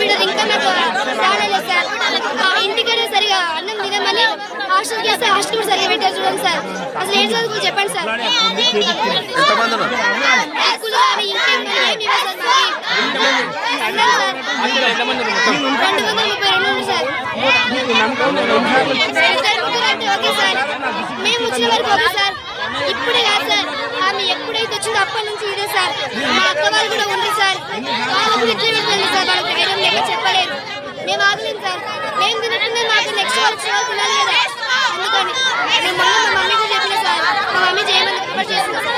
వీళ్ళు ఇంకా నాకు రాలేదు సార్ ఇంటికైనా సరిగా అన్నం తినమని హాస్టల్ చేస్తే హాస్టల్ కూడా సరిగా పెట్టారు చూడండి సార్. అసలు ఏం చదువుకుని చెప్పండి సార్. రెండు వందల ముప్పై రెండు ఉంది సార్. Okay sir. మేము వచ్చిన వరకు ఓకే సార్. ఇప్పుడే కాదు సార్. ఆమె ఎప్పుడైతే వచ్చిందో అప్పటి నుంచి ఇదే సార్. మా అక్క వాళ్ళు కూడా ఉంది సార్. వాళ్ళకు ఇట్లే వెళ్ళాలి చెప్తారు మేము తినట్టుంది మాకు నెక్స్ట్ వాళ్ళు పిల్లలు లేదా అందుకని మేము మా మమ్మీకి చెప్పిన సార్. మా మమ్మీ చేయమని ప్రిపేర్ చేస్తున్నాం